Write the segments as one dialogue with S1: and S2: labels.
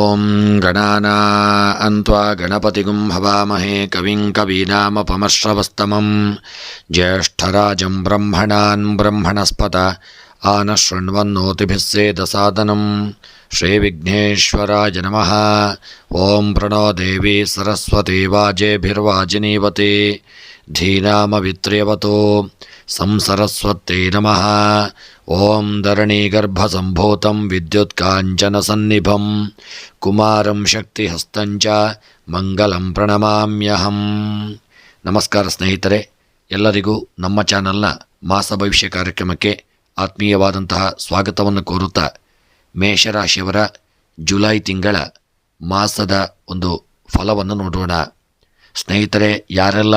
S1: ॐ गणाना अन्त्वा गणपतिगुं हवामहे कविं कवीनामपमश्रवस्तमं ज्येष्ठराजं ब्रह्मणान् ब्रह्मणस्पत आनशृण्वन्नोतिभिः सेदसादनं श्रीविघ्नेश्वराय नमः ॐ प्रणो देवी सरस्वती वाजेभिर्वाजिनीवते धीनामवित्र्यवतो संसरस्वत्यै नमः ॐ धरणीगर्भसम्भूतं विद्युत्काञ्चनसन्निभं ಕುಮಾರಂ ಶಕ್ತಿಹಸ್ತಂಚ ಮಂಗಲಂ ಪ್ರಣಮಾಮ್ಯಹಂ ನಮಸ್ಕಾರ ಸ್ನೇಹಿತರೆ ಎಲ್ಲರಿಗೂ ನಮ್ಮ ಚಾನಲ್ನ ಮಾಸ ಭವಿಷ್ಯ ಕಾರ್ಯಕ್ರಮಕ್ಕೆ ಆತ್ಮೀಯವಾದಂತಹ ಸ್ವಾಗತವನ್ನು ಕೋರುತ್ತಾ ಮೇಷರಾಶಿಯವರ ಜುಲೈ ತಿಂಗಳ ಮಾಸದ ಒಂದು ಫಲವನ್ನು ನೋಡೋಣ. ಸ್ನೇಹಿತರೆ, ಯಾರೆಲ್ಲ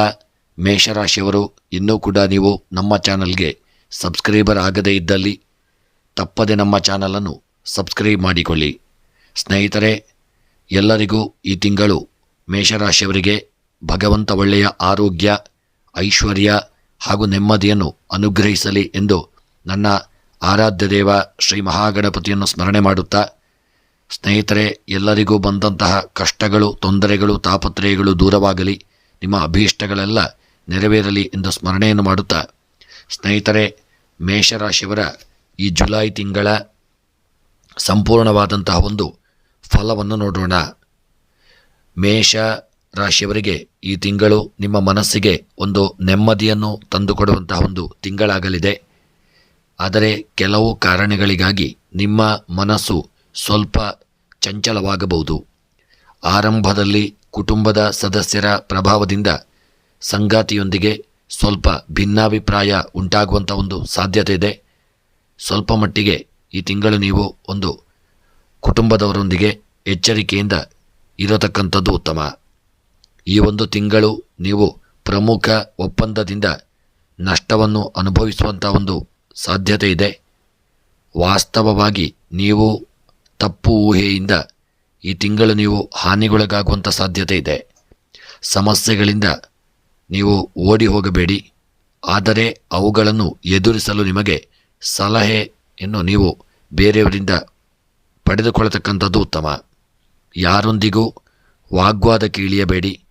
S1: ಮೇಷರಾಶಿಯವರು ಇನ್ನೂ ಕೂಡ ನೀವು ನಮ್ಮ ಚಾನಲ್ಗೆ ಸಬ್ಸ್ಕ್ರೈಬರ್ ಆಗದೇ ಇದ್ದಲ್ಲಿ ತಪ್ಪದೆ ನಮ್ಮ ಚಾನಲನ್ನು ಸಬ್ಸ್ಕ್ರೈಬ್ ಮಾಡಿಕೊಳ್ಳಿ. ಸ್ನೇಹಿತರೆ, ಎಲ್ಲರಿಗೂ ಈ ತಿಂಗಳು ಮೇಷರಾಶಿಯವರಿಗೆ ಭಗವಂತ ಒಳ್ಳೆಯ ಆರೋಗ್ಯ, ಐಶ್ವರ್ಯ ಹಾಗೂ ನೆಮ್ಮದಿಯನ್ನು ಅನುಗ್ರಹಿಸಲಿ ಎಂದು ನನ್ನ ಆರಾಧ್ಯ ದೇವ ಶ್ರೀ ಮಹಾಗಣಪತಿಯನ್ನು ಸ್ಮರಣೆ ಮಾಡುತ್ತಾ, ಸ್ನೇಹಿತರೆ, ಎಲ್ಲರಿಗೂ ಬಂದಂತಹ ಕಷ್ಟಗಳು, ತೊಂದರೆಗಳು, ತಾಪತ್ರಯಗಳು ದೂರವಾಗಲಿ, ನಿಮ್ಮ ಅಭೀಷ್ಟಗಳೆಲ್ಲ ನೆರವೇರಲಿ ಎಂದು ಸ್ಮರಣೆಯನ್ನು ಮಾಡುತ್ತಾ, ಸ್ನೇಹಿತರೆ, ಮೇಷರಾಶಿಯವರ ಈ ಜುಲೈ ತಿಂಗಳ ಸಂಪೂರ್ಣವಾದಂತಹ ಒಂದು ಫಲವನ್ನು ನೋಡೋಣ. ಮೇಷ ರಾಶಿಯವರಿಗೆ ಈ ತಿಂಗಳು ನಿಮ್ಮ ಮನಸ್ಸಿಗೆ ಒಂದು ನೆಮ್ಮದಿಯನ್ನು ತಂದುಕೊಡುವಂತಹ ಒಂದು ತಿಂಗಳಾಗಲಿದೆ. ಆದರೆ ಕೆಲವು ಕಾರಣಗಳಿಗಾಗಿ ನಿಮ್ಮ ಮನಸ್ಸು ಸ್ವಲ್ಪ ಚಂಚಲವಾಗಬಹುದು. ಆರಂಭದಲ್ಲಿ ಕುಟುಂಬದ ಸದಸ್ಯರ ಪ್ರಭಾವದಿಂದ ಸಂಗಾತಿಯೊಂದಿಗೆ ಸ್ವಲ್ಪ ಭಿನ್ನಾಭಿಪ್ರಾಯ ಉಂಟಾಗುವಂಥ ಒಂದು ಸಾಧ್ಯತೆ ಇದೆ ಸ್ವಲ್ಪ ಮಟ್ಟಿಗೆ ಈ ತಿಂಗಳು ನೀವು ಒಂದು ಕುಟುಂಬದವರೊಂದಿಗೆ ಎಚ್ಚರಿಕೆಯಿಂದ ಇರತಕ್ಕಂಥದ್ದು ಉತ್ತಮ. ಈ ಒಂದು ತಿಂಗಳು ನೀವು ಪ್ರಮುಖ ಒಪ್ಪಂದದಿಂದ ನಷ್ಟವನ್ನು ಅನುಭವಿಸುವಂಥ ಒಂದು ಸಾಧ್ಯತೆ ಇದೆ. ವಾಸ್ತವವಾಗಿ ನೀವು ತಪ್ಪು ಊಹೆಯಿಂದ ಈ ತಿಂಗಳು ನೀವು ಹಾನಿಗೊಳಗಾಗುವಂಥ ಸಾಧ್ಯತೆ ಇದೆ. ಸಮಸ್ಯೆಗಳಿಂದ ನೀವು ಓಡಿ ಹೋಗಬೇಡಿ. ಆದರೆ ಅವುಗಳನ್ನು ಎದುರಿಸಲು ನಿಮಗೆ ಸಲಹೆಯನ್ನು ನೀವು ಬೇರೆಯವರಿಂದ ಪಡೆದುಕೊಳ್ಳತಕ್ಕಂಥದ್ದು ಉತ್ತಮ. ಯಾರೊಂದಿಗೂ ವಾಗ್ವಾದ ಇಳಿಯಬೇಡಿ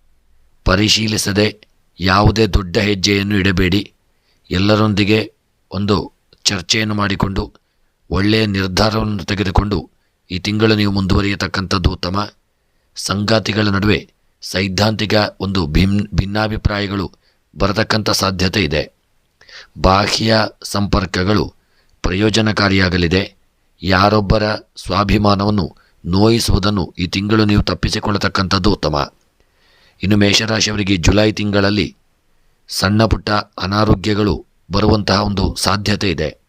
S1: ಪರಿಶೀಲಿಸದೆ ಯಾವುದೇ ದೊಡ್ಡ ಹೆಜ್ಜೆಯನ್ನು ಇಡಬೇಡಿ. ಎಲ್ಲರೊಂದಿಗೆ ಒಂದು ಚರ್ಚೆಯನ್ನು ಮಾಡಿಕೊಂಡು, ಒಳ್ಳೆಯ ನಿರ್ಧಾರವನ್ನು ತೆಗೆದುಕೊಂಡು ಈ ತಿಂಗಳು ನೀವು ಮುಂದುವರಿಯತಕ್ಕಂಥದ್ದು ಉತ್ತಮ. ಸಂಗಾತಿಗಳ ನಡುವೆ ಸೈದ್ಧಾಂತಿಕ ಒಂದು ಭಿನ್, ಭಿನ್ನಾಭಿಪ್ರಾಯಗಳು ಬರತಕ್ಕಂಥ ಸಾಧ್ಯತೆ ಇದೆ. ಬಾಹ್ಯ ಸಂಪರ್ಕಗಳು ಪ್ರಯೋಜನಕಾರಿಯಾಗಲಿದೆ. ಯಾರೊಬ್ಬರ ಸ್ವಾಭಿಮಾನವನ್ನು ನೋಯಿಸುವುದನ್ನು ಈ ತಿಂಗಳು ನೀವು ತಪ್ಪಿಸಿಕೊಳ್ಳತಕ್ಕಂಥದ್ದು ಉತ್ತಮ. ಇನ್ನು ಮೇಷರಾಶಿಯವರಿಗೆ ಜುಲೈ ತಿಂಗಳಲ್ಲಿ ಸಣ್ಣ ಪುಟ್ಟ ಅನಾರೋಗ್ಯಗಳು ಬರುವಂತಹ ಒಂದು ಸಾಧ್ಯತೆ ಇದೆ.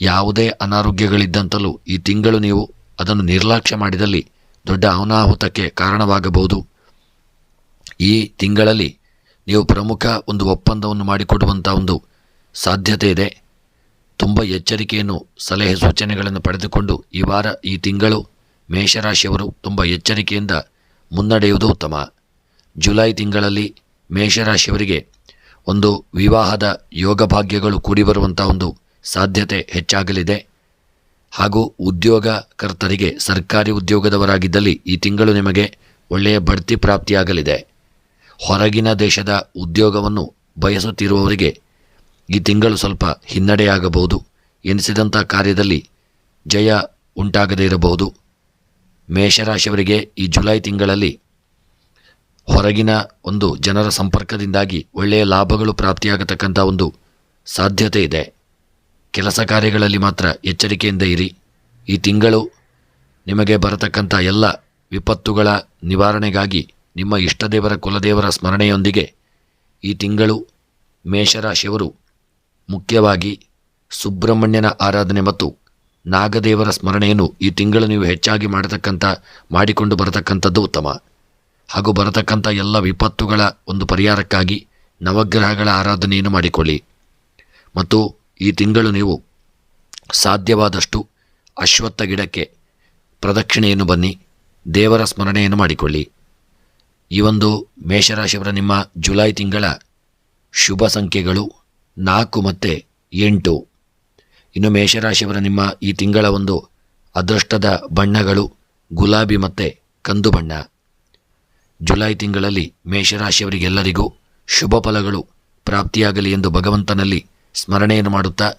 S1: ಯಾವುದೇ ಅನಾರೋಗ್ಯಗಳಿದ್ದಂತಲೂ ಈ ತಿಂಗಳು ನೀವು ಅದನ್ನು ನಿರ್ಲಕ್ಷ್ಯ ಮಾಡಿದಲ್ಲಿ ದೊಡ್ಡ ಅನಾಹುತಕ್ಕೆ ಕಾರಣವಾಗಬಹುದು. ಈ ತಿಂಗಳಲ್ಲಿ ನೀವು ಪ್ರಮುಖ ಒಂದು ಒಪ್ಪಂದವನ್ನು ಮಾಡಿಕೊಡುವಂಥ ಒಂದು ಸಾಧ್ಯತೆ ಇದೆ. ತುಂಬ ಎಚ್ಚರಿಕೆಯನ್ನು, ಸಲಹೆ ಸೂಚನೆಗಳನ್ನು ಪಡೆದುಕೊಂಡು ಈ ವಾರ, ಈ ತಿಂಗಳು ಮೇಷರಾಶಿಯವರು ತುಂಬ ಎಚ್ಚರಿಕೆಯಿಂದ ಮುನ್ನಡೆಯುವುದು ಉತ್ತಮ. ಜುಲೈ ತಿಂಗಳಲ್ಲಿ ಮೇಷರಾಶಿಯವರಿಗೆ ಒಂದು ವಿವಾಹದ ಯೋಗ ಭಾಗ್ಯಗಳು ಕೂಡಿ ಬರುವಂಥ ಒಂದು ಸಾಧ್ಯತೆ ಹೆಚ್ಚಾಗಲಿದೆ. ಹಾಗೂ ಉದ್ಯೋಗಕರ್ತರಿಗೆ ಸರ್ಕಾರಿ ಉದ್ಯೋಗದವರಾಗಿದ್ದಲ್ಲಿ ಈ ತಿಂಗಳು ನಿಮಗೆ ಒಳ್ಳೆಯ ಬಡ್ತಿ ಪ್ರಾಪ್ತಿಯಾಗಲಿದೆ. ಹೊರಗಿನ ದೇಶದ ಉದ್ಯೋಗವನ್ನು ಬಯಸುತ್ತಿರುವವರಿಗೆ ಈ ತಿಂಗಳು ಸ್ವಲ್ಪ ಹಿನ್ನಡೆಯಾಗಬಹುದು. ಎನಿಸಿದಂಥ ಕಾರ್ಯದಲ್ಲಿ ಜಯ ಉಂಟಾಗದೇ ಇರಬಹುದು. ಮೇಷರಾಶಿಯವರಿಗೆ ಈ ಜುಲೈ ತಿಂಗಳಲ್ಲಿ ಹೊರಗಿನ ಒಂದು ಜನರ ಸಂಪರ್ಕದಿಂದಾಗಿ ಒಳ್ಳೆಯ ಲಾಭಗಳು ಪ್ರಾಪ್ತಿಯಾಗತಕ್ಕಂಥ ಒಂದು ಸಾಧ್ಯತೆ ಇದೆ. ಕೆಲಸ ಕಾರ್ಯಗಳಲ್ಲಿ ಮಾತ್ರ ಎಚ್ಚರಿಕೆಯಿಂದ ಇರಿ. ಈ ತಿಂಗಳು ನಿಮಗೆ ಬರತಕ್ಕಂಥ ಎಲ್ಲ ವಿಪತ್ತುಗಳ ನಿವಾರಣೆಗಾಗಿ ನಿಮ್ಮ ಇಷ್ಟದೇವರ ಕುಲದೇವರ ಸ್ಮರಣೆಯೊಂದಿಗೆ ಈ ತಿಂಗಳು ಮೇಷರಾಶಿಯವರು ಮುಖ್ಯವಾಗಿ ಸುಬ್ರಹ್ಮಣ್ಯನ ಆರಾಧನೆ ಮತ್ತು ನಾಗದೇವರ ಸ್ಮರಣೆಯನ್ನು ಈ ತಿಂಗಳು ನೀವು ಹೆಚ್ಚಾಗಿ ಮಾಡತಕ್ಕಂಥ, ಮಾಡಿಕೊಂಡು ಬರತಕ್ಕಂಥದ್ದು ಉತ್ತಮ. ಹಾಗೂ ಬರತಕ್ಕಂಥ ಎಲ್ಲ ವಿಪತ್ತುಗಳ ಒಂದು ಪರಿಹಾರಕ್ಕಾಗಿ ನವಗ್ರಹಗಳ ಆರಾಧನೆಯನ್ನು ಮಾಡಿಕೊಳ್ಳಿ. ಮತ್ತು ಈ ತಿಂಗಳು ನೀವು ಸಾಧ್ಯವಾದಷ್ಟು ಅಶ್ವತ್ಥ ಗಿಡಕ್ಕೆ ಪ್ರದಕ್ಷಿಣೆಯನ್ನು ಬನ್ನಿ, ದೇವರ ಸ್ಮರಣೆಯನ್ನು ಮಾಡಿಕೊಳ್ಳಿ. ಈ ಒಂದು ಮೇಷರಾಶಿಯವರ ನಿಮ್ಮ ಜುಲೈ ತಿಂಗಳ ಶುಭ ಸಂಖ್ಯೆಗಳು ನಾಲ್ಕು ಮತ್ತು ಎಂಟು. ಇನ್ನು ಮೇಷರಾಶಿಯವರ ನಿಮ್ಮ ಈ ತಿಂಗಳ ಒಂದು ಅದೃಷ್ಟದ ಬಣ್ಣಗಳು ಗುಲಾಬಿ ಮತ್ತು ಕಂದು ಬಣ್ಣ. ಜುಲೈ ತಿಂಗಳಲ್ಲಿ ಮೇಷರಾಶಿಯವರಿಗೆಲ್ಲರಿಗೂ ಶುಭ ಫಲಗಳು ಪ್ರಾಪ್ತಿಯಾಗಲಿ ಎಂದು ಭಗವಂತನಲ್ಲಿ ಸ್ಮರಣೆಯನ್ನು ಮಾಡುತ್ತಾ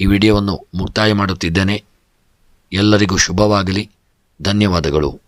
S1: ಈ ವಿಡಿಯೋವನ್ನು ಮುಕ್ತಾಯ ಮಾಡುತ್ತಿದ್ದೇನೆ. ಎಲ್ಲರಿಗೂ ಶುಭವಾಗಲಿ. ಧನ್ಯವಾದಗಳು.